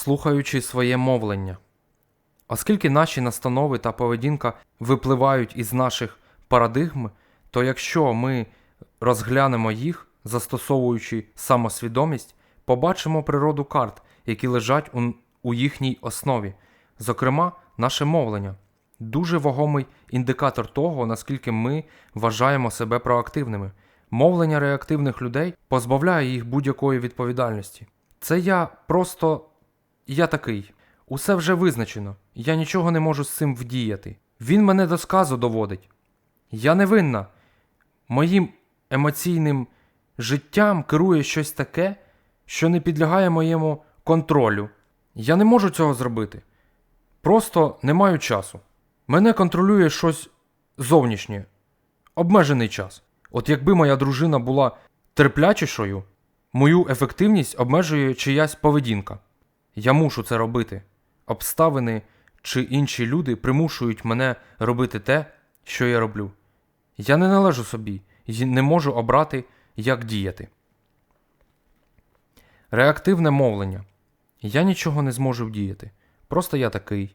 слухаючи своє мовлення. Оскільки наші настанови та поведінка випливають із наших парадигм, то якщо ми розглянемо їх, застосовуючи самосвідомість, побачимо природу карт, які лежать у, у їхній основі, зокрема, наше мовлення. Дуже вагомий індикатор того, наскільки ми вважаємо себе проактивними. Мовлення реактивних людей позбавляє їх будь-якої відповідальності. Це я просто я такий. Усе вже визначено. Я нічого не можу з цим вдіяти. Він мене до сказу доводить. Я не винна. Моїм емоційним життям керує щось таке, що не підлягає моєму контролю. Я не можу цього зробити. Просто не маю часу. Мене контролює щось зовнішнє, обмежений час. От якби моя дружина була терплячішою, мою ефективність обмежує чиясь поведінка. Я мушу це робити. Обставини чи інші люди примушують мене робити те, що я роблю. Я не належу собі і не можу обрати, як діяти. Реактивне мовлення. Я нічого не зможу вдіяти. Просто я такий.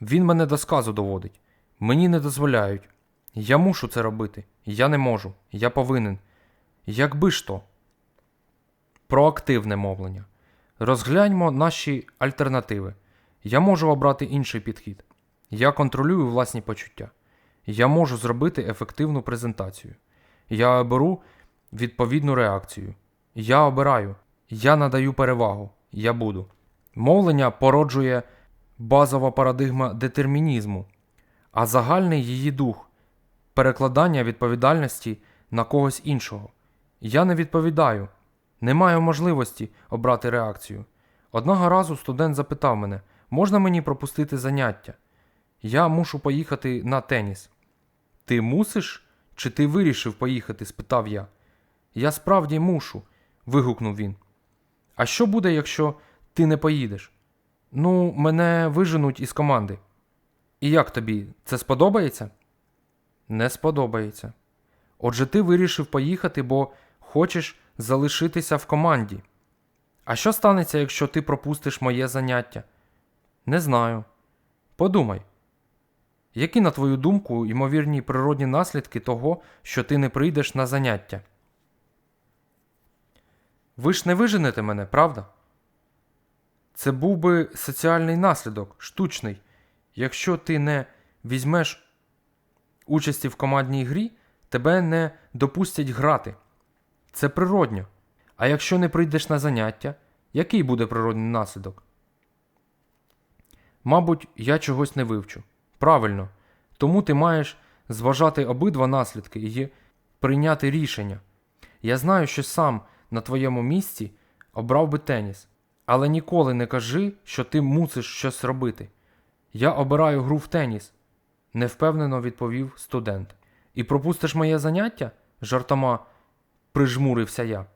Він мене до сказу доводить. Мені не дозволяють. Я мушу це робити. Я не можу. Я повинен. Якби ж то. Проактивне мовлення. Розгляньмо наші альтернативи. Я можу обрати інший підхід. Я контролюю власні почуття. Я можу зробити ефективну презентацію. Я оберу відповідну реакцію. Я обираю. Я надаю перевагу. Я буду. Мовлення породжує базова парадигма детермінізму, а загальний її дух перекладання відповідальності на когось іншого. Я не відповідаю, не маю можливості обрати реакцію. Одного разу студент запитав мене, можна мені пропустити заняття? Я мушу поїхати на теніс. Ти мусиш? Чи ти вирішив поїхати? спитав я. Я справді мушу, вигукнув він. А що буде, якщо ти не поїдеш? Ну, мене виженуть із команди. І як тобі? Це сподобається? Не сподобається. Отже, ти вирішив поїхати, бо хочеш залишитися в команді. А що станеться, якщо ти пропустиш моє заняття? Не знаю. Подумай. Які, на твою думку, ймовірні природні наслідки того, що ти не прийдеш на заняття? Ви ж не виженете мене, правда? Це був би соціальний наслідок, штучний. Якщо ти не візьмеш участі в командній грі, тебе не допустять грати. Це природньо. А якщо не прийдеш на заняття, який буде природний наслідок? Мабуть, я чогось не вивчу. Правильно. Тому ти маєш зважати обидва наслідки і прийняти рішення. Я знаю, що сам на твоєму місці обрав би теніс, але ніколи не кажи, що ти мусиш щось робити. Я обираю гру в теніс, невпевнено відповів студент. І пропустиш моє заняття? жартома прижмурився я.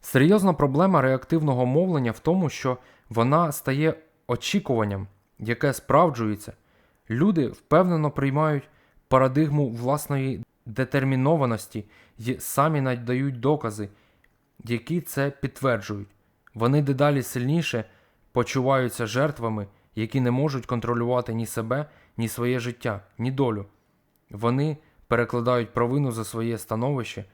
Серйозна проблема реактивного мовлення в тому, що вона стає очікуванням, яке справджується. Люди впевнено приймають парадигму власної детермінованості і самі надають докази, які це підтверджують. Вони дедалі сильніше почуваються жертвами, які не можуть контролювати ні себе, ні своє життя, ні долю. Вони перекладають провину за своє становище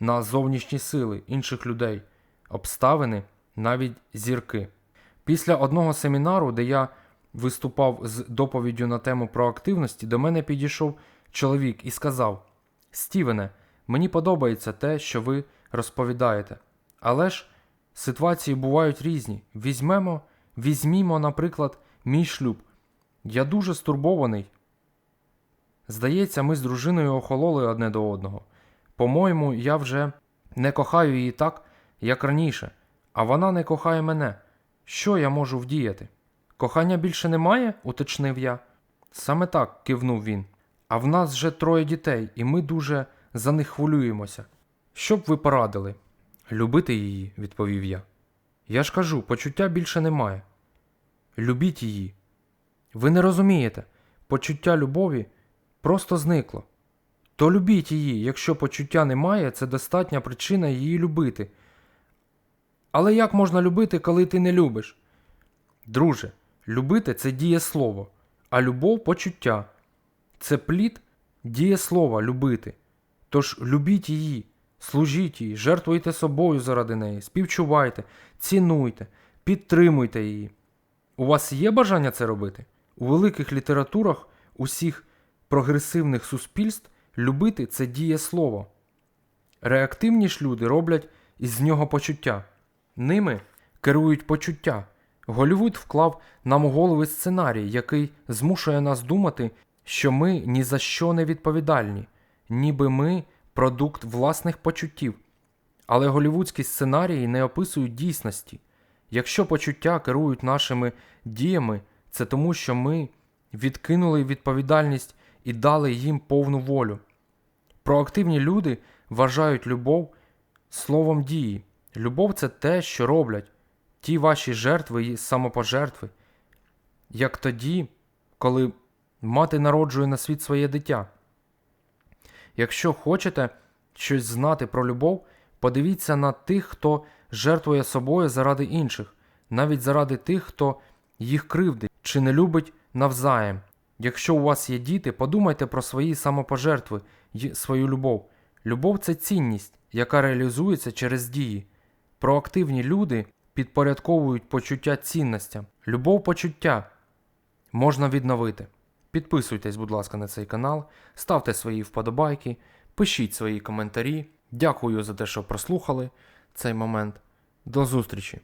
на зовнішні сили інших людей, обставини, навіть зірки. Після одного семінару, де я виступав з доповіддю на тему проактивності, до мене підійшов чоловік і сказав: Стівене, мені подобається те, що ви розповідаєте. Але ж ситуації бувають різні. Візьмемо, візьмімо, наприклад, мій шлюб. Я дуже стурбований. Здається, ми з дружиною охололи одне до одного. По-моєму, я вже не кохаю її так, як раніше, а вона не кохає мене. Що я можу вдіяти? Кохання більше немає? уточнив я. Саме так, кивнув він. А в нас вже троє дітей, і ми дуже за них хвилюємося. Що б ви порадили? Любити її, відповів я. Я ж кажу, почуття більше немає. Любіть її. Ви не розумієте, почуття любові просто зникло. То любіть її, якщо почуття немає, це достатня причина її любити. Але як можна любити, коли ти не любиш? Друже, любити це дієслово, а любов почуття. Це плід дієслова любити. Тож любіть її, служіть їй, жертвуйте собою заради неї, співчувайте, цінуйте, підтримуйте її. У вас є бажання це робити? У великих літературах усіх прогресивних суспільств любити це дієслово. Реактивні ж люди роблять із нього почуття. Ними керують почуття. Голівуд вклав нам у голови сценарій, який змушує нас думати, що ми ні за що не відповідальні, ніби ми продукт власних почуттів. Але голівудські сценарії не описують дійсності. Якщо почуття керують нашими діями, це тому, що ми відкинули відповідальність і дали їм повну волю. Проактивні люди вважають любов словом дії. Любов це те, що роблять ті ваші жертви і самопожертви, як тоді, коли мати народжує на світ своє дитя. Якщо хочете щось знати про любов, подивіться на тих, хто жертвує собою заради інших, навіть заради тих, хто їх кривдить чи не любить навзаєм. Якщо у вас є діти, подумайте про свої самопожертви й свою любов. Любов це цінність, яка реалізується через дії. Проактивні люди підпорядковують почуття цінностям. Любов почуття можна відновити. Підписуйтесь, будь ласка, на цей канал, ставте свої вподобайки, пишіть свої коментарі. Дякую за те, що прослухали цей момент. До зустрічі!